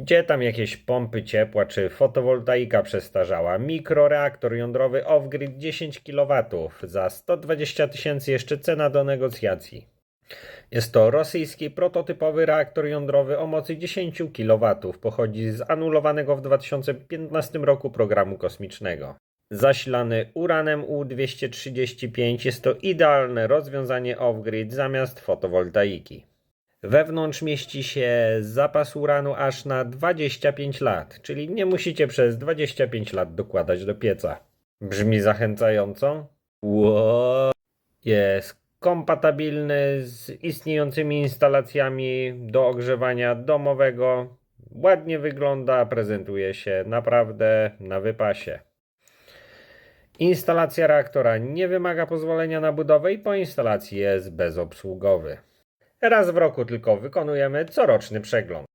Gdzie tam jakieś pompy ciepła czy fotowoltaika przestarzała? Mikroreaktor jądrowy off-grid 10 kW za 120 tysięcy jeszcze cena do negocjacji. Jest to rosyjski prototypowy reaktor jądrowy o mocy 10 kW. Pochodzi z anulowanego w 2015 roku programu kosmicznego. Zasilany uranem U-235 jest to idealne rozwiązanie off-grid zamiast fotowoltaiki. Wewnątrz mieści się zapas uranu aż na 25 lat, czyli nie musicie przez 25 lat dokładać do pieca. Brzmi zachęcająco? Ło. Jest kompatybilny z istniejącymi instalacjami do ogrzewania domowego. Ładnie wygląda, prezentuje się naprawdę na wypasie. Instalacja reaktora nie wymaga pozwolenia na budowę i po instalacji jest bezobsługowy. Raz w roku tylko wykonujemy coroczny przegląd.